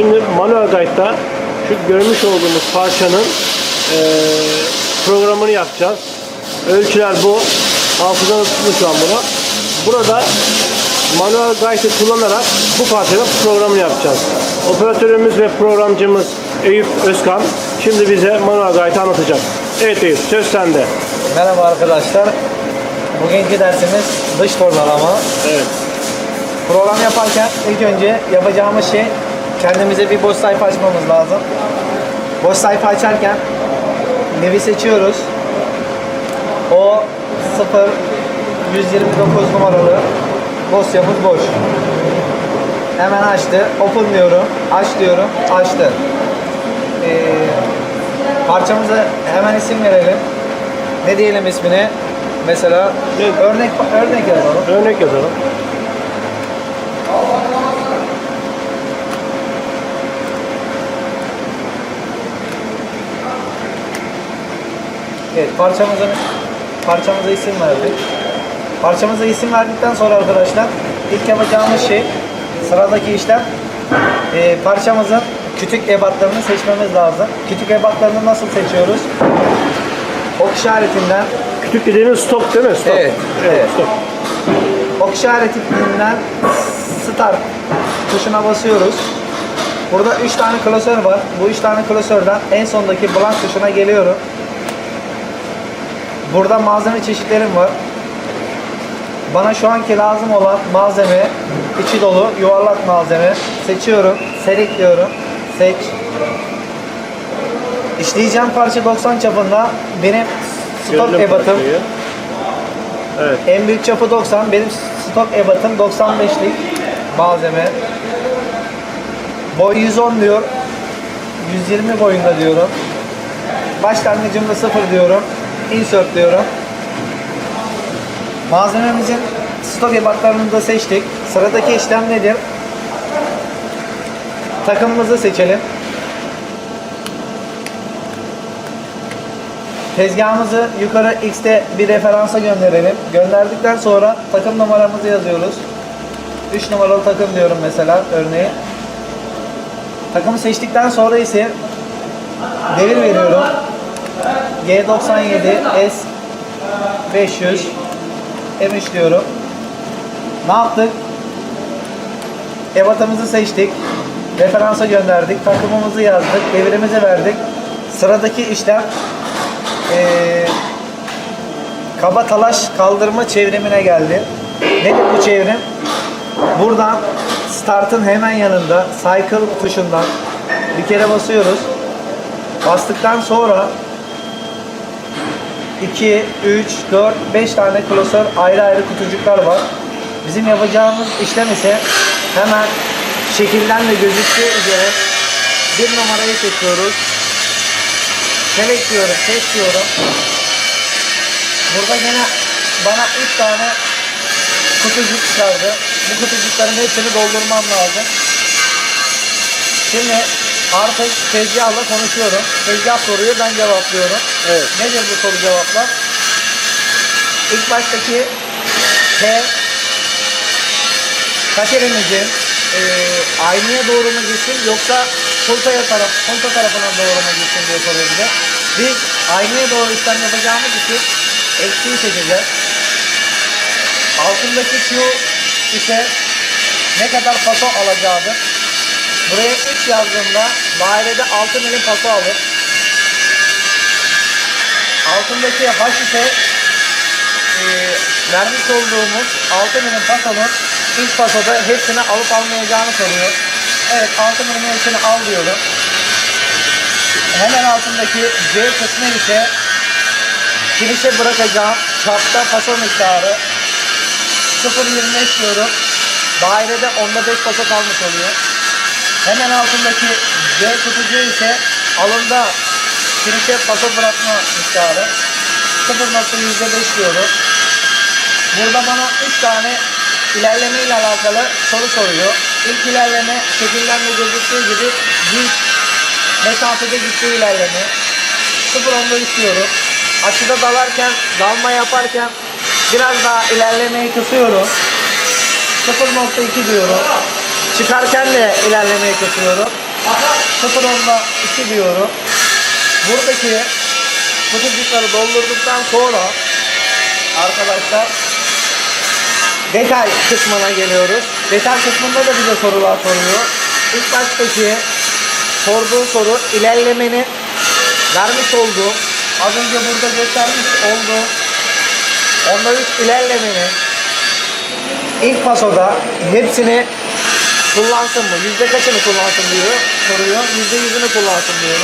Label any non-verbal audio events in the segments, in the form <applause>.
Şimdi manuel guide'da şu görmüş olduğumuz parçanın eee, programını yapacağız. Ölçüler bu. Hafızanı tutun şu an bunu. Burada manuel guide'ı kullanarak bu parçanın programını yapacağız. Operatörümüz ve programcımız Eyüp Özkan şimdi bize manuel guide'ı anlatacak. Evet Eyüp söz sende. Merhaba arkadaşlar. Bugünkü dersimiz dış tornalama. Evet. Program yaparken ilk önce yapacağımız şey kendimize bir boş sayfa açmamız lazım. Boş sayfa açarken nevi seçiyoruz. O 0 129 numaralı dosyamız boş. Hemen açtı. Open diyorum. Aç diyorum. Açtı. Ee, parçamıza hemen isim verelim. Ne diyelim ismine? Mesela Ne? örnek örnek yazalım. Örnek yazalım. Evet parçamızın parçamıza isim verdik. Parçamıza isim verdikten sonra arkadaşlar ilk yapacağımız şey sıradaki işlem e, parçamızın kütük ebatlarını seçmemiz lazım. Kütük ebatlarını nasıl seçiyoruz? Ok işaretinden Kütük dediğimiz stop değil mi? Stop. Evet, evet. stop. ok işaretinden start tuşuna basıyoruz. Burada 3 tane klasör var. Bu 3 tane klasörden en sondaki blank tuşuna geliyorum. Burada malzeme çeşitlerim var. Bana şu anki lazım olan malzeme içi dolu yuvarlak malzeme seçiyorum. Diyorum. Seç. İşleyeceğim parça 90 çapında. Benim stok ebatım parçayı. Evet. en büyük çapı 90. Benim stok ebatım 95'lik malzeme. Boy 110 diyor. 120 boyunda diyorum. Başlangıcımda 0 diyorum. Insert diyorum. Malzememizin stok ebatlarını da seçtik. Sıradaki işlem nedir? Takımımızı seçelim. Tezgahımızı yukarı X'te bir referansa gönderelim. Gönderdikten sonra takım numaramızı yazıyoruz. 3 numaralı takım diyorum mesela örneğin. Takımı seçtikten sonra ise devir veriyorum. G97 S500 M3 diyorum. Ne yaptık? Ebatımızı seçtik. Referansa gönderdik. Takımımızı yazdık. Devirimizi verdik. Sıradaki işlem eee kaba talaş kaldırma çevrimine geldi. Nedir bu çevrim? Buradan startın hemen yanında cycle tuşundan bir kere basıyoruz. Bastıktan sonra 2, 3, 4, 5 tane klasör ayrı ayrı kutucuklar var. Bizim yapacağımız işlem ise hemen şekilden de gözüktüğü üzere bir numarayı seçiyoruz. Select diyorum, seç diyorum. Burada yine bana 3 tane kutucuk çıkardı. Bu kutucukların hepsini doldurmam lazım. Şimdi artık tezgahla konuşuyorum. Tezgah soruyu ben cevaplıyorum. Evet. Nedir bu soru cevaplar? İlk baştaki T katerimizin e, aynaya doğru mu gitsin yoksa kulpaya taraf, kulpa tarafına doğru mu gitsin diye soruyor bize. Biz aynaya doğru işlem yapacağımız için eksiği seçeceğiz. Altındaki Q ise ne kadar paso alacağıdır. Buraya 3 yazdığımda dairede 6 milim paso alır. Altındaki H ise e, vermiş olduğumuz 6 milim pasonun ilk pasoda hepsini alıp almayacağını soruyor. Evet 6 milim hepsini al diyorum. Hemen altındaki C kısmı ise girişe bırakacağım çapta paso miktarı 0.25 diyorum. Dairede onda 5 paso kalmış oluyor. Hemen altındaki C kutucuğu ise alında girişe paso bırakma miktarı 0.25 diyorum. Burada bana 3 tane ilerleme ile alakalı soru soruyor. İlk ilerleme şekilden de gözüktüğü gibi büyük mesafede gittiği ilerleme. 0.10'da istiyorum. Açıda dalarken, dalma yaparken biraz daha ilerlemeyi kısıyorum. 0.2 diyorum. Çıkarken de ilerlemeyi kısıyorum. 0.10'da 2 diyorum. Buradaki kutucukları doldurduktan sonra arkadaşlar detay kısmına geliyoruz. Detay kısmında da bize sorular soruyor. İlk baştaki sorduğu soru ilerlemenin vermiş olduğu az önce burada göstermiş olduğu onda 3 ilerlemenin ilk pasoda hepsini kullansın mı? Yüzde kaçını kullansın diyor. Soruyor. Yüzde yüzünü kullansın diyor.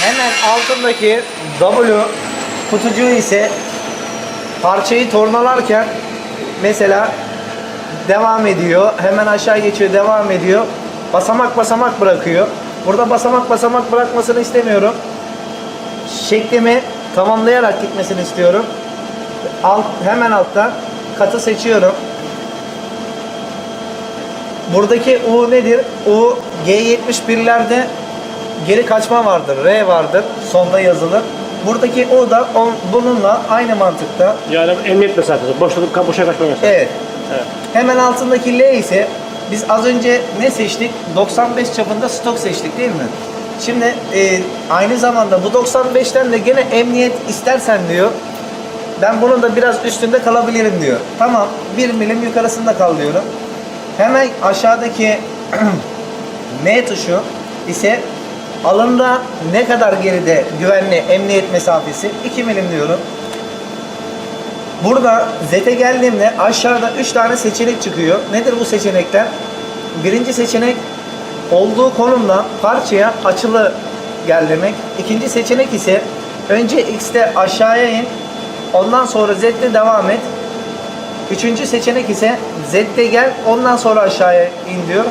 Hemen altındaki W kutucuğu ise parçayı tornalarken mesela devam ediyor. Hemen aşağı geçiyor, devam ediyor. Basamak basamak bırakıyor. Burada basamak basamak bırakmasını istemiyorum. Şeklimi tamamlayarak gitmesini istiyorum. Alt, hemen altta katı seçiyorum. Buradaki U nedir? U G71'lerde geri kaçma vardır. R vardır. Sonda yazılır. Buradaki U da on, bununla aynı mantıkta. Yani emniyet mesafesi. Boşluğu boşa kaçma mesafesi. Evet. Evet. Hemen altındaki L ise biz az önce ne seçtik? 95 çapında stok seçtik değil mi? Şimdi e, aynı zamanda bu 95'ten de gene emniyet istersen diyor. Ben bunun da biraz üstünde kalabilirim diyor. Tamam 1 milim yukarısında kal diyorum. Hemen aşağıdaki <clears throat> M tuşu ise alında ne kadar geride güvenli emniyet mesafesi 2 milim diyorum. Burada Z'e geldiğimde aşağıda 3 tane seçenek çıkıyor. Nedir bu seçenekler? Birinci seçenek olduğu konumdan parçaya açılı gel demek. İkinci seçenek ise önce X'te aşağıya in. Ondan sonra Z'de devam et. Üçüncü seçenek ise Z'de gel. Ondan sonra aşağıya in diyor.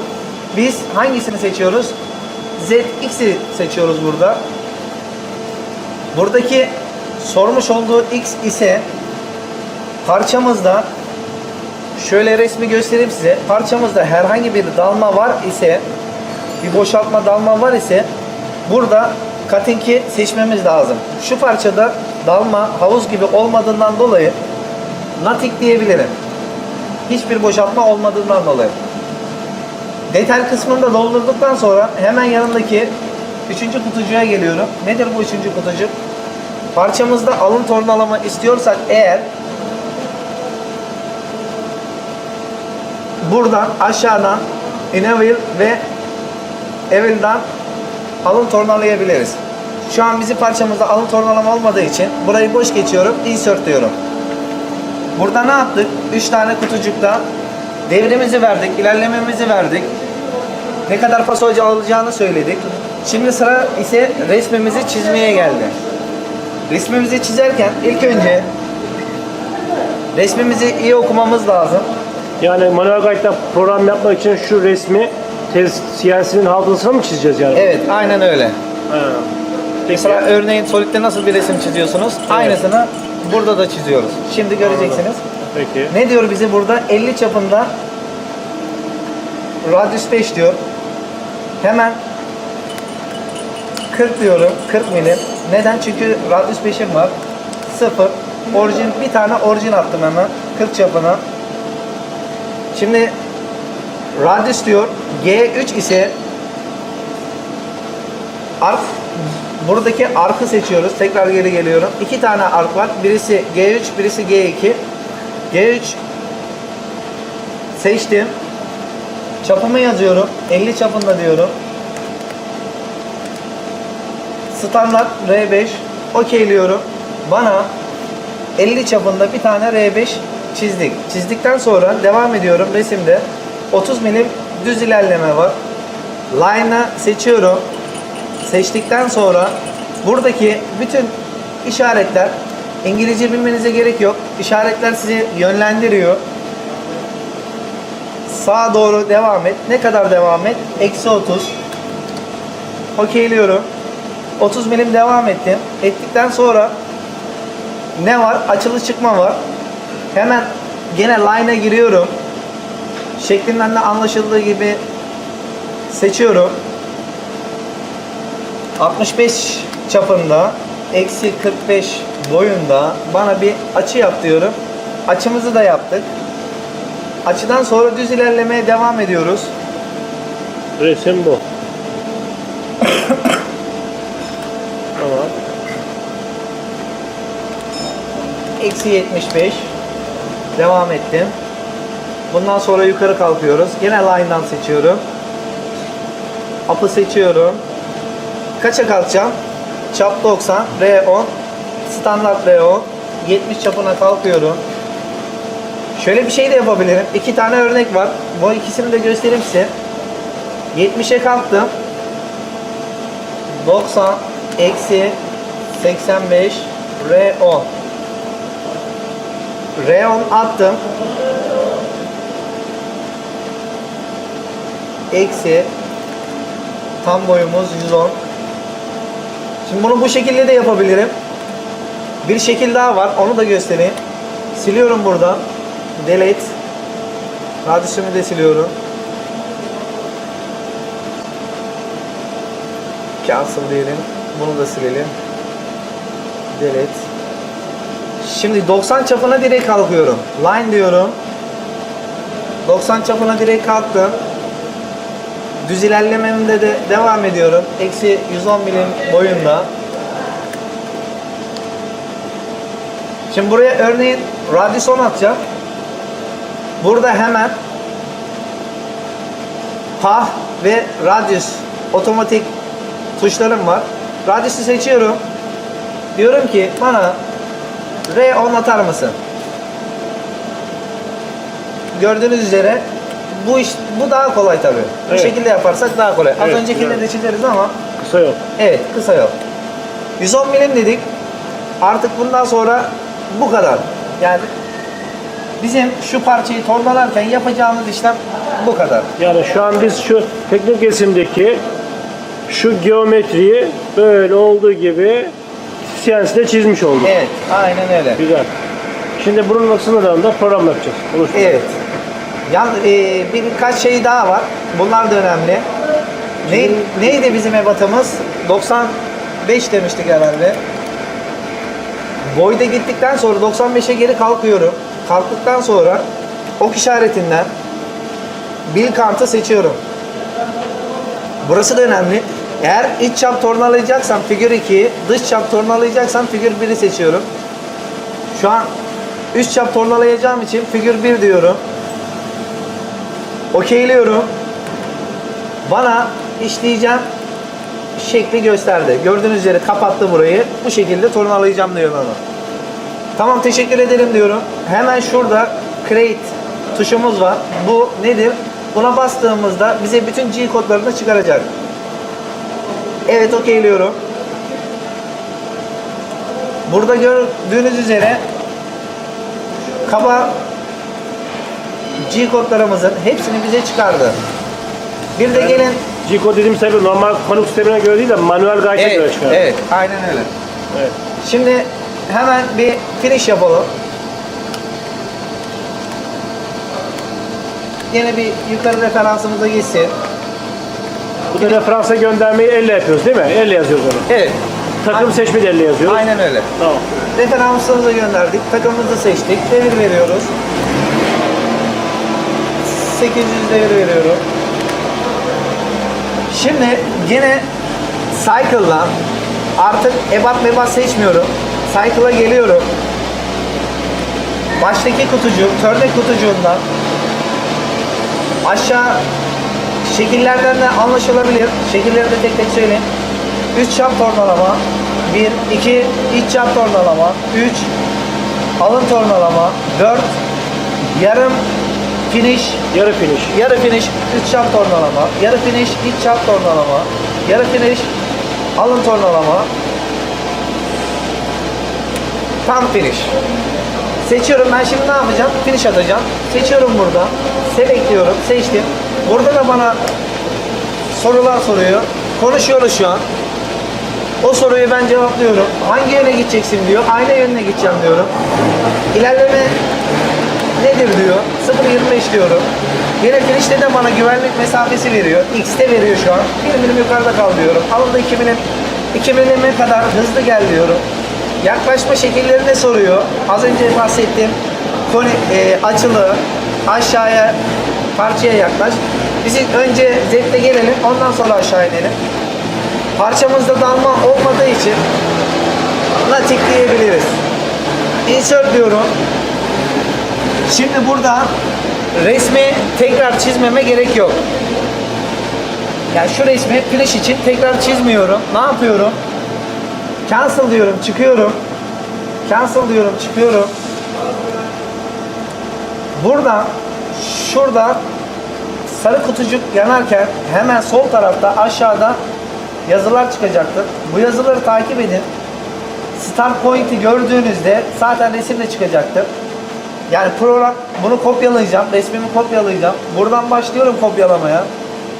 Biz hangisini seçiyoruz? ZX'i seçiyoruz burada. Buradaki sormuş olduğu X ise parçamızda şöyle resmi göstereyim size. Parçamızda herhangi bir dalma var ise bir boşaltma dalma var ise burada cutting'i seçmemiz lazım. Şu parçada dalma havuz gibi olmadığından dolayı nothing diyebilirim. Hiçbir boşaltma olmadığından dolayı. Detay kısmını da doldurduktan sonra hemen yanındaki üçüncü kutucuğa geliyorum. Nedir bu üçüncü kutucuk? Parçamızda alın tornalama istiyorsak eğer buradan aşağıdan Inevil ve Evil'dan alın tornalayabiliriz. Şu an bizim parçamızda alın tornalama olmadığı için burayı boş geçiyorum. Insert diyorum. Burada ne yaptık? 3 tane kutucukta devrimizi verdik, ilerlememizi verdik. Ne kadar pasocu alacağını söyledik. Şimdi sıra ise resmimizi çizmeye geldi. Resmimizi çizerken ilk önce resmimizi iyi okumamız lazım. Yani manuel guide'da program yapmak için şu resmi CNC'nin hafızasına mı çizeceğiz yani? Evet, aynen öyle. Ha. Peki. Mesela örneğin Solid'de nasıl bir resim çiziyorsunuz? Aynısını burada da çiziyoruz. Şimdi göreceksiniz. Peki. Ne diyor bize burada? 50 çapında radius 5 diyor. Hemen 40 diyorum. 40 milim. Neden? Çünkü radius 5'im var. 0. Orijin bir tane orijin attım hemen. 40 çapına. Şimdi radius diyor. G3 ise ark buradaki arkı seçiyoruz. Tekrar geri geliyorum. İki tane ark var. Birisi G3, birisi G2. G3 seçtim. Çapımı yazıyorum. 50 çapında diyorum. Standart R5 okeyliyorum. Bana 50 çapında bir tane R5 çizdik. Çizdikten sonra devam ediyorum resimde. 30 milim düz ilerleme var. Line'ı seçiyorum. Seçtikten sonra buradaki bütün işaretler İngilizce bilmenize gerek yok. İşaretler sizi yönlendiriyor. Sağa doğru devam et. Ne kadar devam et? Eksi 30. Okeyliyorum. 30 milim devam ettim. Ettikten sonra ne var? Açılı çıkma var. Hemen gene line'a giriyorum. Şeklinden de anlaşıldığı gibi seçiyorum. 65 çapında eksi 45 boyunda bana bir açı yap diyorum. Açımızı da yaptık. Açıdan sonra düz ilerlemeye devam ediyoruz. Resim bu. <coughs> Tamam. Eksi 75. Devam ettim. Bundan sonra yukarı kalkıyoruz. Yine line'dan seçiyorum. Up'ı seçiyorum. Kaça kalkacağım? Çap 90, R10, standart R10. 70 çapına kalkıyorum. Şöyle bir şey de yapabilirim. İki tane örnek var. Bu ikisini de göstereyim size. 70'e kalktım. 90 eksi 85 R10. R10 attım. Eksi tam boyumuz 110. Şimdi bunu bu şekilde de yapabilirim. Bir şekil daha var. Onu da göstereyim. Siliyorum buradan. Delete. Radyüsümü de siliyorum. Cancel diyelim. Bunu da silelim. Delete. Şimdi 90 çapına direkt kalkıyorum. Line diyorum. 90 çapına direkt kalktım. Düz ilerlememde de devam ediyorum. Eksi 110 milim boyunda. Şimdi buraya örneğin radyüson atacağım. Burada hemen pah ve radyüs otomatik tuşlarım var. Radyüsü seçiyorum. Diyorum ki bana R10 atar mısın? Gördüğünüz üzere bu iş bu daha kolay tabii. Bu Evet. şekilde yaparsak daha kolay. Az Evet, öncekinde de çizeriz ama Kısa yol. evet kısa yol. 110 milim dedik. Artık bundan sonra bu kadar. Yani bizim şu parçayı tornalarken yapacağımız işlem bu kadar. Yani şu an biz şu teknik resimdeki şu geometriyi böyle olduğu gibi CNC'de çizmiş olduk. Evet, aynen öyle. Güzel. Şimdi bunun sınırlarında program yapacağız. Oluşturacağız. Evet. Yan, e, bir birkaç şey daha var. Bunlar da önemli. Ne, neydi bizim ebatımız? 95 demiştik herhalde. Boyda gittikten sonra 95'e geri kalkıyorum. Kalktıktan sonra ok işaretinden bil kartı seçiyorum. Burası da önemli. Eğer iç çap tornalayacaksam figür 2'yi, dış çap tornalayacaksam figür 1'i seçiyorum. Şu an üst çap tornalayacağım için figür 1 diyorum. Okeyliyorum. Bana işleyeceğim şekli gösterdi. Gördüğünüz üzere kapattı burayı. Bu şekilde tornalayacağım diyor bana. Tamam teşekkür ederim diyorum. Hemen şurada create tuşumuz var. Bu nedir? Buna bastığımızda bize bütün G kodlarını çıkaracak. Evet okeyliyorum. Burada gördüğünüz üzere kaba G kodlarımızın hepsini bize çıkardı. Bir de gelin G-code dediğimiz tabii normal konuk sistemine göre değil de manuel gayete göre Evet, çıkar. evet, aynen öyle. Evet. Şimdi hemen bir finish yapalım. Yine bir yukarı referansımıza gitsin. Bu da referansa göndermeyi elle yapıyoruz değil mi? Elle yazıyoruz onu. Evet. Takım seçme de elle yazıyoruz. Aynen öyle. Tamam. Referansımızı gönderdik. Takımımızı seçtik. Devir veriyoruz. 800 devir veriyorum. Şimdi yine Cycle'la artık ebat mebat seçmiyorum. Cycle'a geliyorum. Baştaki kutucuğum, törnek kutucuğundan aşağı şekillerden de anlaşılabilir. Şekilleri de tek tek söyleyeyim. 3 çap tornalama, 1, 2 iç çap tornalama, 3 alın tornalama, 4 yarım finish, Yarı finish. yarı finish 3 çap tornalama, yarı finish iç çap tornalama, yarı finish alın tornalama, tam finish. Seçiyorum ben şimdi ne yapacağım? Finish atacağım. Seçiyorum burada. Select diyorum. Seçtim. Burada da bana sorular soruyor. Konuşuyoruz şu an. O soruyu ben cevaplıyorum. Hangi yöne gideceksin diyor. Aynı yönüne gideceğim diyorum. İlerleme nedir diyor. 0.25 diyorum. Yine finişte de bana güvenlik mesafesi veriyor. X'te veriyor şu an. 1 milim yukarıda kal diyorum. Alında 2 milim 2 milime kadar hızlı gel diyorum. Yaklaşma şekillerini soruyor. Az önce bahsettiğim koni, e, açılı aşağıya parçaya yaklaş. Biz önce zette gelelim ondan sonra aşağı inelim. parçamızda dalma olmadığı için latikleyebiliriz. Insert diyorum. Şimdi burada resmi tekrar çizmeme gerek yok. Yani şu resmi flash için tekrar çizmiyorum. Ne yapıyorum? Cancel diyorum, çıkıyorum. Cancel diyorum, çıkıyorum. Buradan şurada sarı kutucuk yanarken hemen sol tarafta aşağıda yazılar çıkacaktır. Bu yazıları takip edin. Start point'i gördüğünüzde zaten resim de çıkacaktır. Yani program bunu kopyalayacağım, resmimi kopyalayacağım. Buradan başlıyorum kopyalamaya.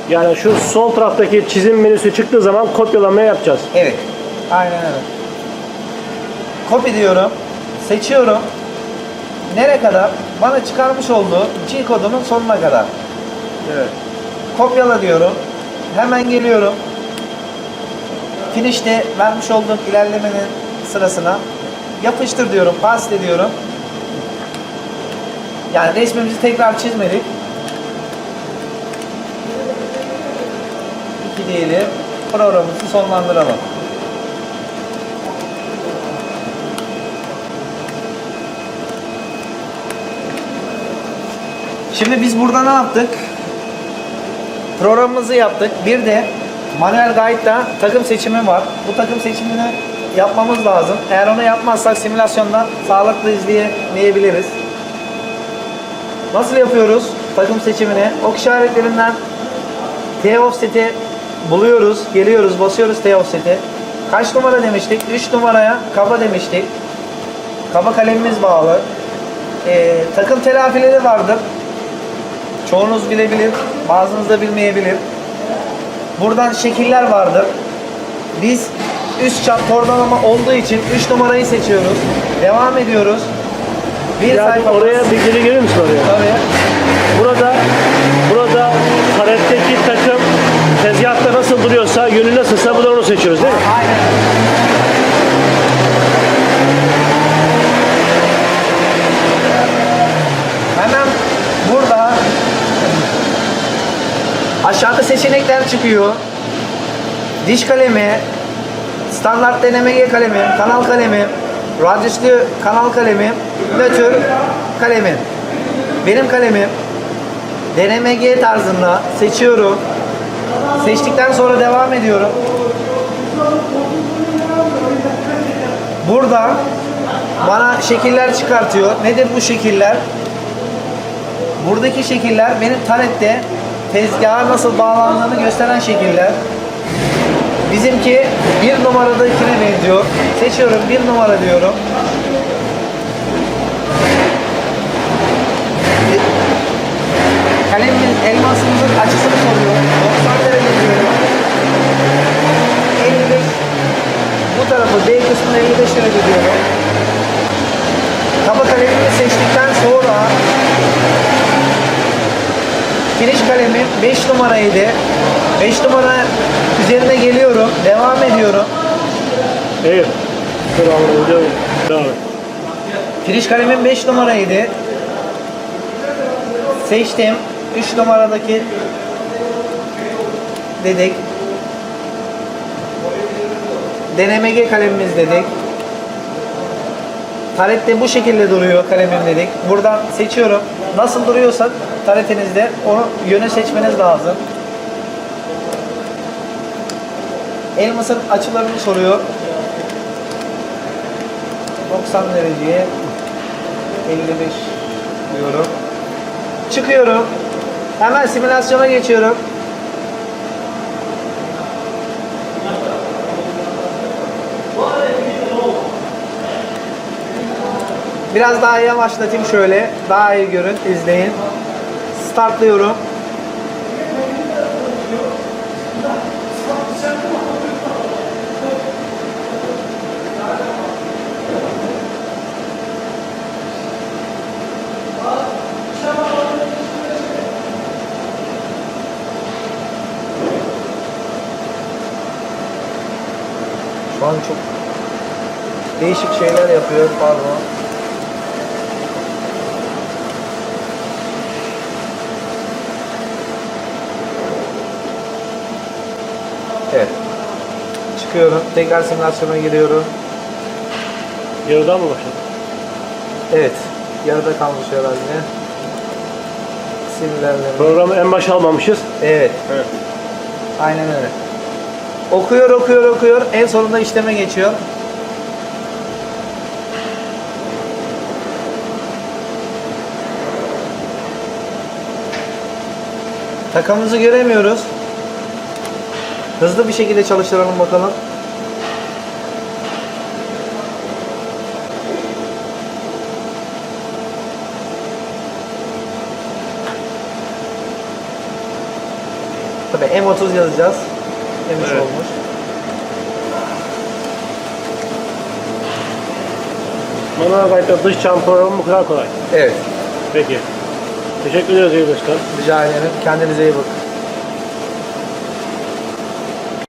Yani şu sol taraftaki çizim menüsü çıktığı zaman kopyalamaya yapacağız. Evet. Aynen öyle. Copy diyorum. Seçiyorum. Nereye kadar? Bana çıkarmış olduğu G kodumun sonuna kadar. Evet. Kopyala diyorum. Hemen geliyorum. Finish'te vermiş olduğum ilerlemenin sırasına yapıştır diyorum. Paste diyorum. Yani resmimizi tekrar çizmedik. İki diyelim. Programımızı sonlandıralım. Şimdi biz burada ne yaptık? Programımızı yaptık. Bir de manuel guide'da takım seçimi var. Bu takım seçimini yapmamız lazım. Eğer onu yapmazsak simülasyonda sağlıklı izleyemeyebiliriz. Nasıl yapıyoruz takım seçimini? Ok işaretlerinden T offset'i buluyoruz, geliyoruz, basıyoruz T offset'i. Kaç numara demiştik? 3 numaraya kaba demiştik. Kaba kalemimiz bağlı. Ee, takım telafileri vardır. Çoğunuz bilebilir, bazınız da bilmeyebilir. Buradan şekiller vardır. Biz üst çap kordonlama olduğu için 3 numarayı seçiyoruz. Devam ediyoruz. Bir Yani sayfamız- oraya bir geri gelir misin oraya? Tabii. Burada karetteki karetteki takım tezgahta nasıl duruyorsa, yönü nasılsa bu da onu seçiyoruz değil mi? Aynen. Hemen burada aşağıda seçenekler çıkıyor. Diş kalemi, standart deneme kalemi, kanal kalemi, radyüslü kanal kalemi, nötr kalemi. Benim kalemim DNMG tarzında seçiyorum. Seçtikten sonra devam ediyorum. Burada bana şekiller çıkartıyor. Nedir bu şekiller? Buradaki şekiller benim tarette tezgaha nasıl bağlandığını gösteren şekiller. Bizimki bir numaradakine benziyor. Seçiyorum bir numara diyorum. Elmasımızın açısını soruyor. 90 derece diyorum. 55 bu tarafı B kısmına 55 derece diyorum. Kaba kalemimi seçtikten sonra finish kalemim 5 numaraydı. 5 numara üzerine geliyorum. Devam ediyorum. Evet. Devam et. Devam et. Finish kalemim 5 numaraydı. Seçtim. 3 numaradaki dedik. DNMG kalemimiz dedik. Tarette bu şekilde duruyor kalemim dedik. Buradan seçiyorum. Nasıl duruyorsa taretinizde onu yönü seçmeniz lazım. Elmasın açılarını soruyor. 90 dereceye 55 diyorum. Çıkıyorum. Hemen simülasyona geçiyorum. Biraz daha yavaşlatayım şöyle. Daha iyi görün, izleyin. Startlıyorum. Şu an çok değişik şeyler yapıyor. Pardon. Evet. çıkıyorum. Tekrar simülasyona giriyorum. Yarıdan mı başladın? Evet. Yarıda kalmış herhalde. Simülerle. Programı en başa almamışız. Evet. Evet. Aynen öyle. Okuyor, okuyor, okuyor. En sonunda işleme geçiyor. Takamızı göremiyoruz. Hızlı bir şekilde çalıştıralım bakalım. Tabii M30 yazacağız. Temiz Evet. olmuş. Manuel kayıtta dış cam programı bu kadar kolay. Evet. Peki. Teşekkür ederiz Özkan. Rica ederim. Kendinize iyi bakın.